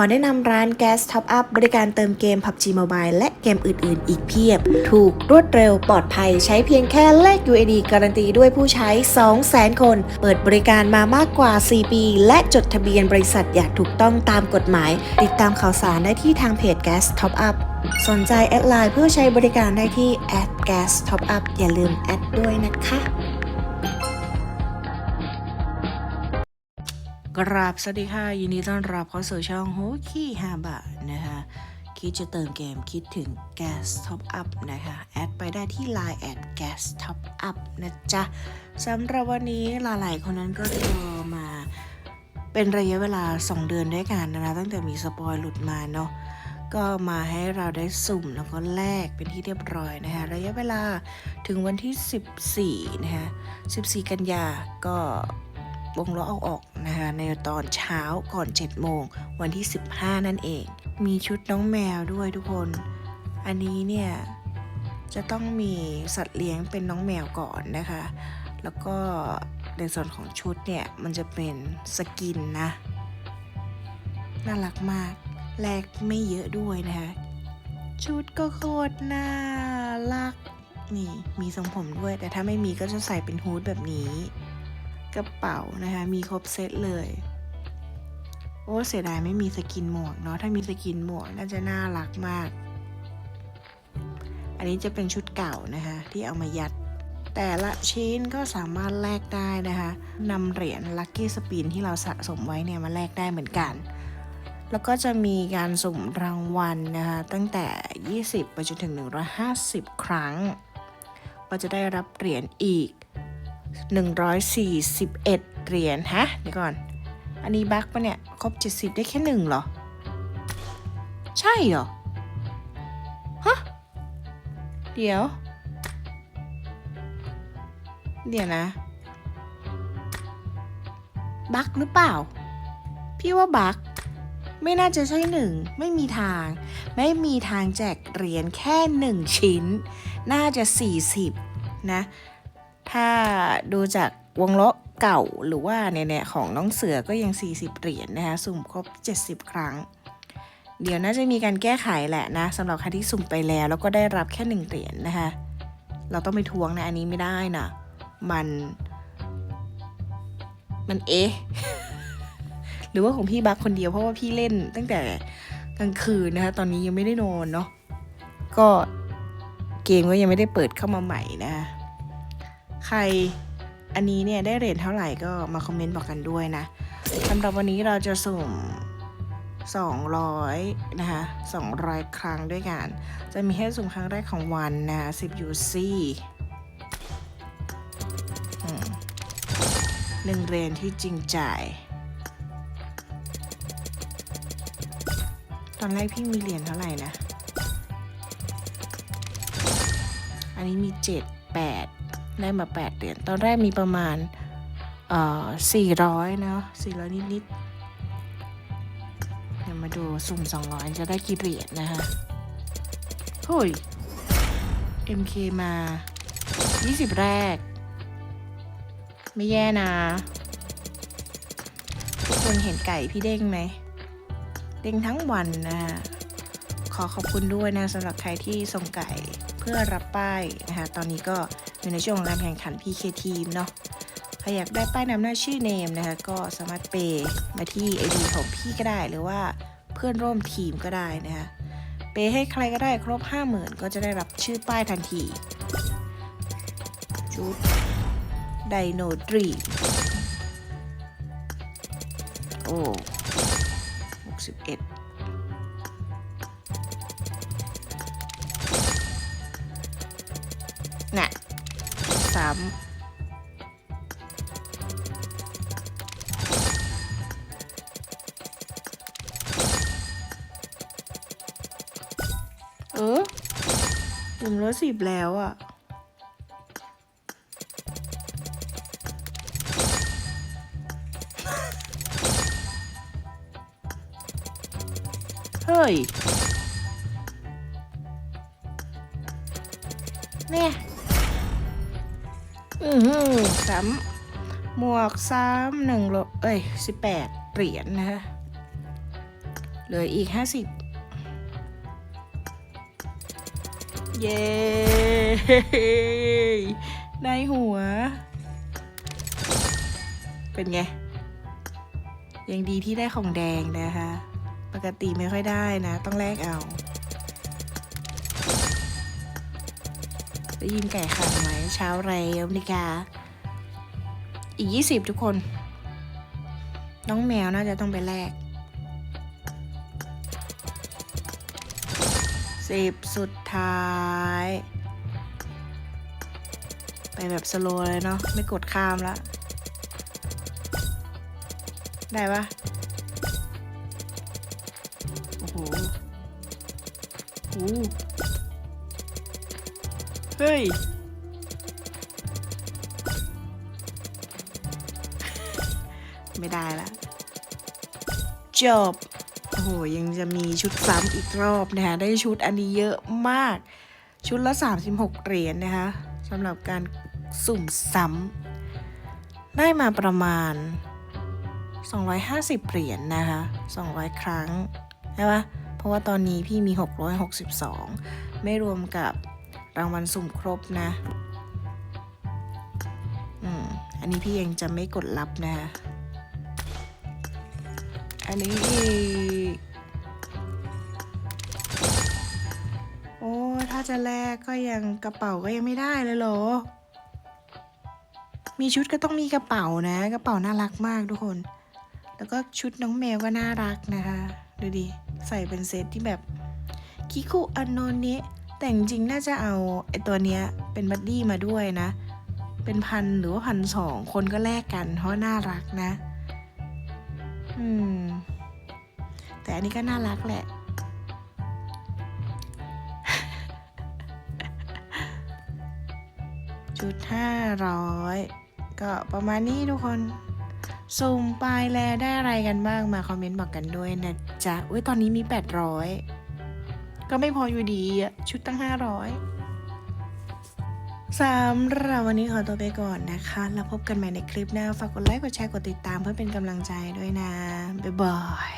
ขอแนะนำร้าน Gas Top Up บริการเติมเกม PUBG Mobile และเกมอื่น ๆ อีกเพียบ ถูกรวดเร็วปลอดภัยใช้เพียงแค่แลก UAD การันตีด้วยผู้ใช้ 200,000 คน เปิดบริการมามากกว่า 4 ปี และจดทะเบียนบริษัทอย่างถูกต้องตามกฎหมาย ติดตามข่าวสารได้ที่ทางเพจ Gas Top Up สนใจแอดไลน์เพื่อใช้บริการได้ที่ @gas top up อย่าลืมแอดด้วยนะคะ กราบสวัสดีค่ะ ยินดีต้อนรับเข้าสู่ช่องโฮกี้ฮาบะนะคะ คิดจะเติมเกมคิดถึง Gas Top Up นะคะ แอดไปได้ที่ Line แอด Gas Top Up นะจ๊ะสำหรับวันนี้หลายๆคนนั้นก็รอมาเป็นระยะเวลา 2 เดือนด้วยกันนะคะ ตั้งแต่มีสปอยหลุดมาเนาะก็มาให้เราได้สุ่มแล้วก็แลกเป็นที่เรียบร้อยนะคะระยะเวลาถึงวันที่ 14 นะคะ 14 กันยาก็ วงล้อเอาออกนะคะในตอนเช้าก่อน 7 โมง วันที่ 15 นั่นเอง มีชุดน้องแมวด้วยทุกคน อันนี้เนี่ยจะต้องมีสัตว์เลี้ยงเป็นน้องแมวก่อนนะคะ แล้วก็ในส่วนของชุดเนี่ยมันจะเป็นสกินนะ น่ารักมาก แลกไม่เยอะด้วยนะคะ ชุดก็โคตรน่ารัก นี่มีทรงผมด้วย แต่ถ้าไม่มีก็จะใส่เป็นฮูดแบบนี้ กระเป๋านะคะ มีครบเซตเลย โอ้เสียดายไม่มีสกินหมวกเนาะถ้ามีสกินหมวกน่าจะน่ารักมาก อันนี้จะเป็นชุดเก่านะคะ ที่เอามายัด แต่ละชิ้นก็สามารถแลกได้นะคะนำเหรียญลัคกี้สปินที่เราสะสมไว้เนี่ยมาแลกได้เหมือนกันแล้วก็จะมีการสุ่มรางวัลนะคะตั้งแต่ 20 ไปจนถึง 150 ครั้ง ก็จะได้รับเหรียญอีก 141 เหรียญฮะ เดี๋ยวก่อน อันนี้บั๊กปะเนี่ย ครบ 70 ได้แค่หนึ่งเหรอ ใช่เหรอ ฮะ เดี๋ยว เดี๋ยวนะ บั๊กหรือเปล่า พี่ว่าบั๊กไม่น่าจะใช่หนึ่งไม่มีทาง ไม่มีทางแจกเหรียญแค่หนึ่งชิ้น น่าจะ 40 นะ ถ้าดูจากวงล้อเก่าหรือว่าเนี่ยของน้องเสือก็ยัง 40 เหรียญนะคะ สุ่มครบ 70 ครั้ง เดี๋ยวน่าจะมีการแก้ไขแหละนะสำหรับใครที่สุ่มไปแล้ว แล้วก็ได้รับแค่หนึ่งเหรียญนะคะ เราต้องไปทวงนะ อันนี้ไม่ได้นะมัน มันเอ๊ะ หรือว่าของพี่บักคนเดียวเพราะว่าพี่เล่นตั้งแต่กลางคืนนะคะ ตอนนี้ยังไม่ได้นอนเนาะก็เกมก็ยังไม่ได้เปิดเข้ามาใหม่นะคะ ใครอันนี้เนี่ยได้เหรียญเท่าไหร่ก็มาคอมเมนต์บอกกันด้วยนะสำหรับวันนี้เราจะสุ่ม200 นะคะ 200 ครั้งด้วยกัน จะมีให้สุ่มครั้งแรกของวันนะ10 UC อืมหนึ่งเหรียญที่จริงใจตอนแรกพี่มีเหรียญเท่าไหร่นะ อันนี้มี 7 8 ได้มา 8เหรียญตอนแรกมีประมาณเอ่อ400เนาะ400นิดนิดๆ เดี๋ยวมาดูสุ่ม200จะได้กี่เหรียญนะคะเฮ้ย MK มา 20 แรก ไม่แย่นะทุกคนเห็นไก่พี่เด้งไหม เด้งทั้งวันนะฮะขอขอบคุณด้วยนะสำหรับใครที่ส่งไก่เพื่อรับป้ายนะคะ ตอนนี้ก็ อยู่ในช่วงของการแข่งขัน PK ทีมเนาะใครอยากได้ป้ายนำหน้าชื่อเนมนะคะก็สามารถเปย์มาที่ ID ของพี่ก็ได้หรือว่าเพื่อนร่วมทีมก็ได้นะคะเปย์ให้ใครก็ได้ครบ 50,000 ก็จะได้รับชื่อป้ายทันทีชุดไดโนดรีโอ้หกสิบเอ็ดน่ะ สามเออหนึ่งร้อยสิบแล้วอะ เฮ้ย เนี่ย อือสามหมวกสามหนึ่งโลเอ้ยสิบแปดเหรียญนะคะเหลืออีกห้าสิบเย้ได้หัว เป็นไง ยังดีที่ได้ของแดงนะคะ ปกติไม่ค่อยได้นะ ต้องแลกเอา ได้ยินไก่ขันไหมเช้าเร็วนิกาอีกยี่สิบทุกคน น้องแมวน่าจะต้องไปแลกสิบสุดท้าย ไปแบบสโลว์เลยเนาะไม่กดข้ามละได้ปะโอ้โหโอ้ เฮ้ย ไม่ได้ละจบโอ้โหยังจะมีชุดซ้ำอีกรอบนะคะได้ชุดอันนี้เยอะมาก ชุดละ 36 เหรียญนะคะสำหรับการสุ่มซ้ำได้มาประมาณ 250 เหรียญนะคะ 200 ครั้งใช่ปะเพราะว่าตอนนี้พี่มี 662 ไม่รวมกับ รางวัลสุ่มครบนะอืมอันนี้พี่ยังจะไม่กดรับนะ อันนี้อีกโอ้ถ้าจะแลกก็ยังกระเป๋าก็ยังไม่ได้เลยเหรอ มีชุดก็ต้องมีกระเป๋านะ กระเป๋าน่ารักมากทุกคน แล้วก็ชุดน้องแมวก็น่ารักนะคะ ดูดิ ใส่เป็นเซตที่แบบ คิคุอันโนเนะ แต่จริงๆน่าจะเอาไอตัวเนี้ยเป็นบัดดี้มาด้วยนะ เป็นพันหรือว่าพันสองคนก็แลกกัน เพราะน่ารักนะ อืม แต่อันนี้ก็น่ารักแหละจุดห้าร้อยก็ประมาณนี้ทุกคนสุ่มไปแล้วได้อะไรกันบ้างมาคอมเมนต์บอกกันด้วยนะจ๊ะอุ้ยตอนนี้มี 800 ก็ไม่พออยู่ดีอะชุดตั้ง 500สำหรับวันนี้ขอตัวไปก่อนนะคะ แล้วพบกันใหม่ในคลิปหน้า ฝากกดไลค์ กดแชร์ กดติดตามเพื่อเป็นกำลังใจด้วยนะ บ๊ายบาย